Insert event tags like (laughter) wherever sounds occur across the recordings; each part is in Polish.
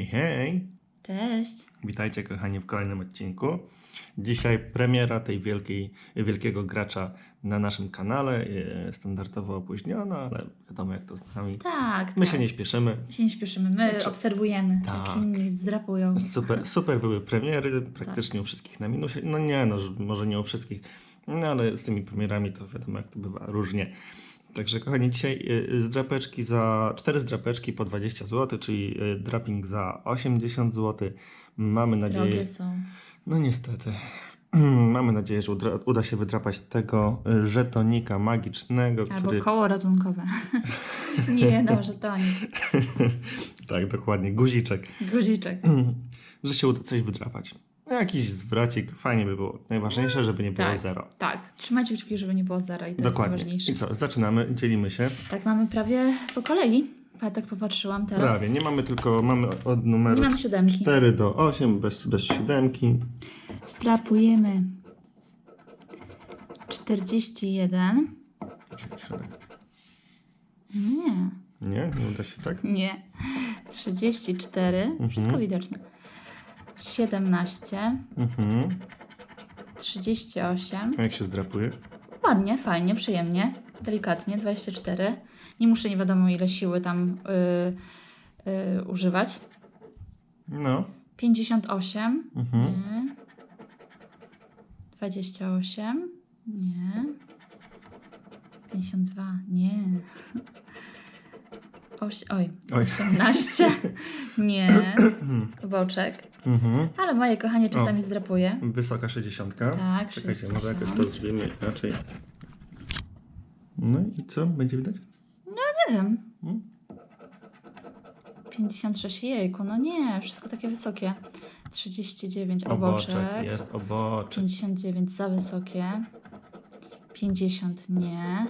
Hej, hej! Cześć. Witajcie kochani w kolejnym odcinku. Dzisiaj premiera tej wielkiej, wielkiego gracza na naszym kanale. Standardowo opóźniona, ale wiadomo jak to z nami. Tak, My tak. się nie śpieszymy. My się nie śpieszymy, my Znaczy- obserwujemy, Tak. jak inni zdrapują. Super, (laughs) super były premiery, praktycznie u wszystkich na minusie. No nie, no że- może nie u wszystkich, no ale z tymi premierami to wiadomo jak to bywa różnie. Także kochani, dzisiaj y, zdrapeczki za, cztery zdrapeczki po 20 zł, czyli y, draping za 80 zł. Mamy nadzieję, Drogie są. No niestety. (clears throat) Mamy nadzieję, że uda, uda się wydrapać tego y, żetonika magicznego, Albo który... koło ratunkowe. (laughs) nie no, że to nie. (laughs) tak, dokładnie, guziczek. Guziczek. (clears throat) że się uda coś wydrapać. No, Jakiś zwracik, fajnie by było. Najważniejsze, żeby nie było Tak. zero. Tak, trzymajcie kciuki, żeby nie było zera i to Dokładnie. jest najważniejsze. I co, zaczynamy, dzielimy się. Tak, mamy prawie po kolei. Ja tak popatrzyłam teraz. Prawie, nie mamy tylko, mamy od numeru Nie mam siódemki. 4 do 8, bez, bez siódemki. Strapujemy 41. Nie, Nie, nie uda się tak? nie. 34. Wszystko widoczne. 17. Mhm. 38. A jak się zdrapuje? Ładnie, fajnie, przyjemnie, delikatnie, 24. Nie muszę nie wiadomo ile siły tam y, y, używać. No. 58. Mhm. Nie. 28. Nie. 52. Nie. Oś, oj, Oj. 18. (laughs) Nie. Boczek. Mhm. Ale moje kochanie czasami zdrapuje. Wysoka 60. Tak, Czekajcie, może 60. jakoś to zrobimy inaczej. No i co? Będzie widać? Nie wiem. Hmm? 56, jejku, no nie, wszystko takie wysokie. 39, Oboczek, oboczek. jest oboczek. 59 za wysokie. 50 nie.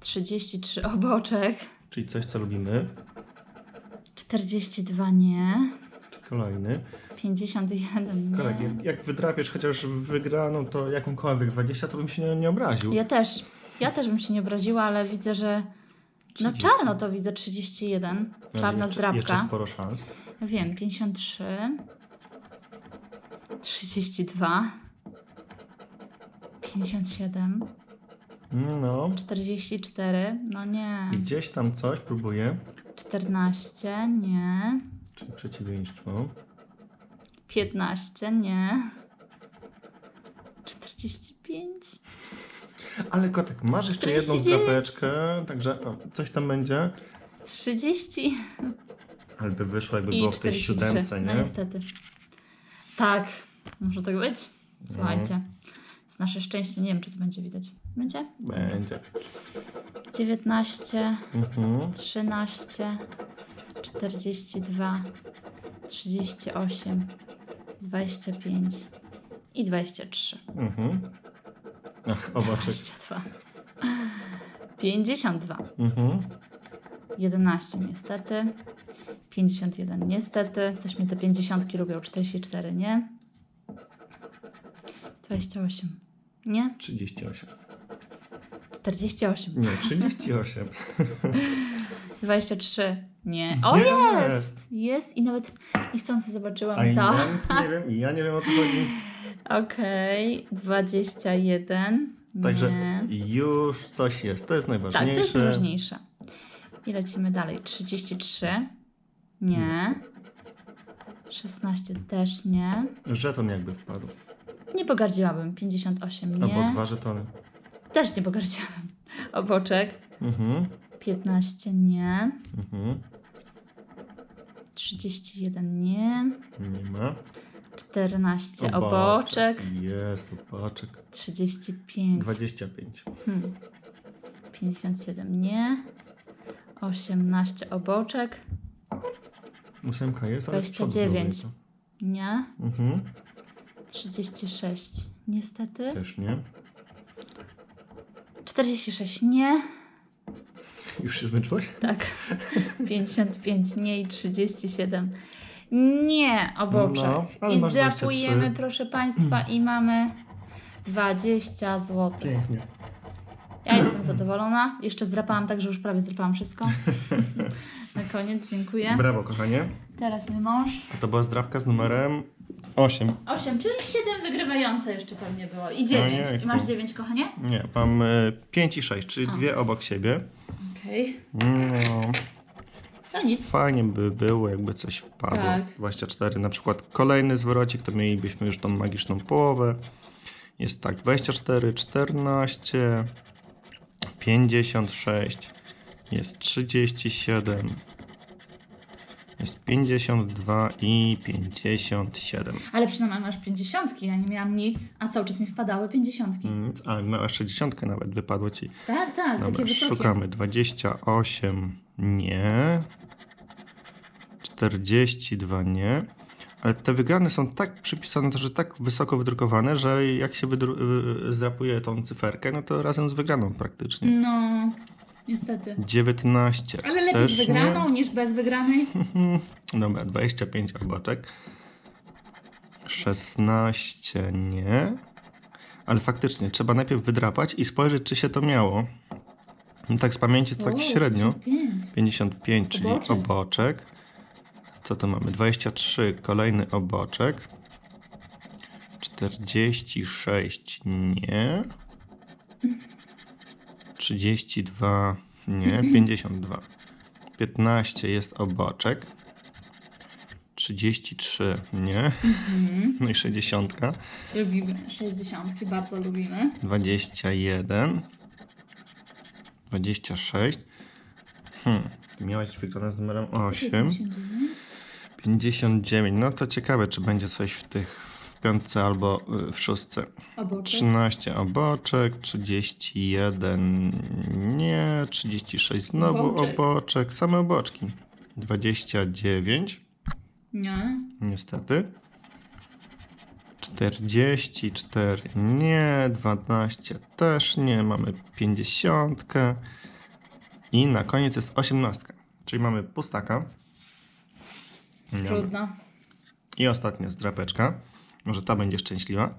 33 oboczek. Czyli coś, co lubimy. 42 nie. Kolejny. 51 Kolegi, nie. jak, jak wydrapiesz chociaż wygraną, to jakąkolwiek 20, to bym się nie, nie obraził. Ja też. Ja też bym się nie obraziła, ale widzę, że. No 30. czarno to widzę 31. No, Czarna jeszcze, zdrabka. Jeszcze sporo szans. Wiem, 53, 32, 57, No. 44, no nie, gdzieś tam coś próbuję. 14, nie, przeciwieństwo. 15, nie, 45, Ale kotek, masz jeszcze jedną 49. zdrapeczkę, także o, coś tam będzie. 30 Ale by wyszło, jakby i było w tej 43. siódemce, No nie? niestety. Tak, może tak być? Słuchajcie, jest nasze szczęście, nie wiem czy to będzie widać. Będzie? Będzie. 19, Mhm. 13, 42, 38, 25 i 23. Mhm. Ach, oboczek. 22. 52. Mhm. 11 niestety. 51 niestety. Coś mi te 50 lubią. 44 nie. 28 nie. 38. 48. Nie, 38. 23 (laughs) (laughs) nie. O Jest! jest! Jest i nawet niechcący A zobaczyłam co. ja nic nie wiem i ja nie wiem o co chodzi. Okej, 21. Także Nie. już coś jest. To jest Tak, to jest najważniejsze. najważniejsze. I lecimy dalej. 33. Nie. 16 też nie. Żeton jakby wpadł. Nie pogardziłabym. 58 nie. Albo dwa żetony. Też nie pogardziłabym. Oboczek. Mhm. 15 nie. Mhm. 31 nie. Nie ma. 14 oboczek. Jest, oboczek. 35. 25. Hmm. 57 nie. 18 oboczek. Ósemka jest, ale z przodu 29. znowu Nie. jest. Mhm. 36 niestety. Też nie. 46 nie. Już się zmęczyłaś? Tak. (laughs) 55 nie i 37 nie oboczek. No, ale I masz zdrapujemy 23. proszę Państwa i mamy 20 zł. Pięknie. Ja jestem zadowolona. Jeszcze zdrapałam tak, że już prawie zdrapałam wszystko. (laughs) Na koniec, dziękuję. Brawo, kochanie. Teraz mój mąż. To była zdrabka z numerem 8. 8, czyli 7 wygrywające jeszcze pewnie było. I 9. Ojejku. I masz 9, kochanie? Nie, mam 5 i 6, czyli dwie obok siebie. Okej. No, To nic. fajnie by było, jakby coś wpadło. Tak. 24, na przykład kolejny zwrocik, to mielibyśmy już tą magiczną połowę. Jest tak, 24, 14, 56, jest 37, jest 52 i 57. Ale przynajmniej masz 50, ja nie miałam nic, a cały czas mi wpadały 50. Mm, A, miała 60 nawet, wypadło ci. Tak, tak, Dobra, takie wysokie. szukamy. 28 nie. 42 nie. Ale te wygrane są tak przypisane, że tak wysoko wydrukowane, że jak się wydru- y- zdrapuje tą cyferkę, no to razem z wygraną praktycznie. No, niestety. 19 Ale lepiej też z wygraną niż bez wygranej. Nie. (laughs) Dobra, 25 oboczek. 16 nie. Ale faktycznie trzeba najpierw wydrapać i spojrzeć, czy się to miało. No tak z pamięci to tak O, średnio. 55. 55, czyli Oboczek. oboczek. Co to mamy? 23, kolejny oboczek. 46, nie. 32, nie. (laughs) 52. 15 jest oboczek. 33, nie. Mhm. No i 60. Lubimy 60, bardzo lubimy. 21. 26. Hmm. Miałaś wygrane z numerem 8. 59. 59. No to ciekawe, czy będzie coś w tych piątce albo y, w szóstce. Oboczek. 13 oboczek, 31 nie, 36 znowu Oboczek. oboczek, same oboczki. 29 Nie. niestety. 44 nie, 12 też nie, mamy 50 i na koniec jest 18, czyli mamy pustaka. Trudno. I ostatnia zdrapeczka. Może ta będzie szczęśliwa.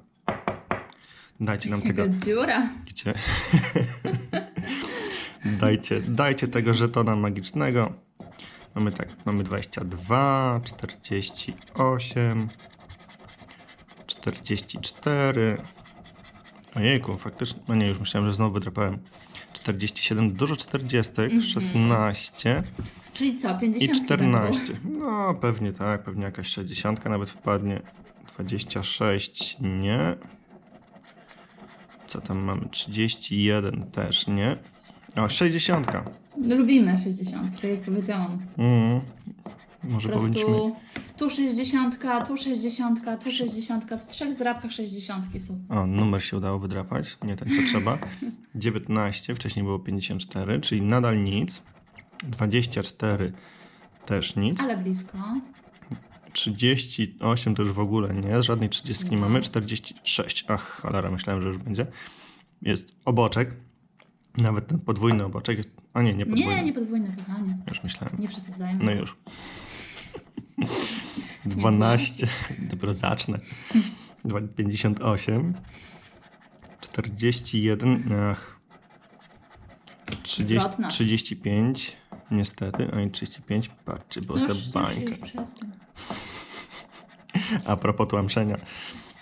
Dajcie nam tego. Dziura. Gdzie? (laughs) dajcie, dajcie tego żetona magicznego. Mamy tak, mamy 22, 48, 44. Ojejku, faktycznie, no nie, już myślałem, że znowu wydrapałem. 47, dużo 40, 16 Czyli co, i 50 14. No, pewnie tak, pewnie jakaś 60 nawet wpadnie. 26 nie. Co tam mamy? 31 też nie. O, 60. Lubimy 60, tak jak powiedziałam. Mm. Po Może powinniśmy. prostu tu 60, tu 60, tu 60, w trzech zdrabkach 60 są. O, numer się udało wydrapać. Nie ten, co trzeba. (laughs) 19, wcześniej było 54, czyli nadal nic. 24 też nic. Ale blisko. 38 to już w ogóle nie, żadnej 30 nie mamy, 46, ach cholera, myślałem, że już będzie. Jest oboczek, nawet ten podwójny oboczek jest, a nie, nie podwójny, Nie, nie podwójne, kochanie. już myślałem, Nie przesadzajmy. no już. (laughs) 12, dopiero zacznę, Dwa- 58, 41, ach, 30, Odwrotna. 35, niestety, a i 35, patrzcie, bo No już, bańka. A propos tłamszenia.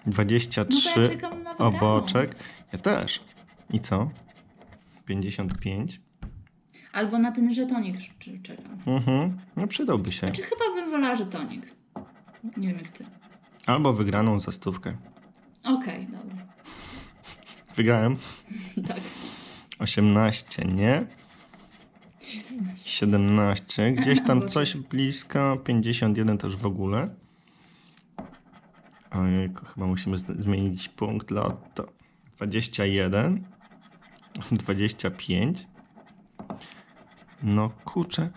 No 23 to ja oboczek. Ja też. I co? 55. Albo na ten żetonik czekam. Mhm. No przydałby się. Znaczy chyba bym wolała żetonik. Nie wiem jak ty. Albo wygraną za stówkę. Okej, dobra. Wygrałem. (laughs) Tak. 18 nie. 17. 17. Gdzieś tam (laughs) coś blisko. 51 też w ogóle. Chyba musimy zmienić punkt lotto. 21. 25. No kurczę.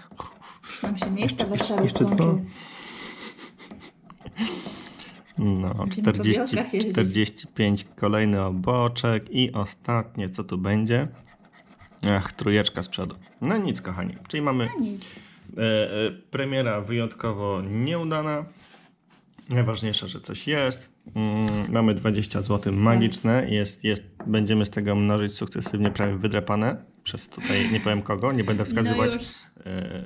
Nam się miejsca w Warszawie jeszcze skończył. No, Będziemy po 40, wioskach jeździć. 45 kolejny oboczek i ostatnie, co tu będzie? Ach, trójeczka z przodu. No nic, kochani. Czyli mamy nic. e, e, premiera wyjątkowo nieudana. Najważniejsze, że coś jest. Mm, mamy 20 zł magiczne. Jest, jest, będziemy z tego mnożyć sukcesywnie prawie wydrapane. przez tutaj, nie powiem kogo, nie będę wskazywać No już. e, e,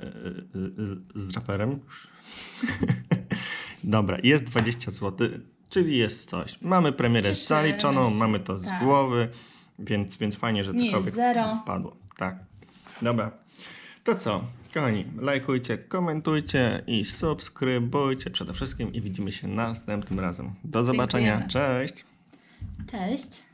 z, z draperem. (laughs) Dobra, jest 20 zł, czyli jest coś. Mamy premierę Cieszymy zaliczoną, mamy to z tak. głowy, więc, więc fajnie, że Nie cokolwiek zero. wpadło. Tak. Dobra. To co? Kochani, lajkujcie, komentujcie i subskrybujcie przede wszystkim i widzimy się następnym razem. Do zobaczenia. Dziękujemy. Cześć! Cześć.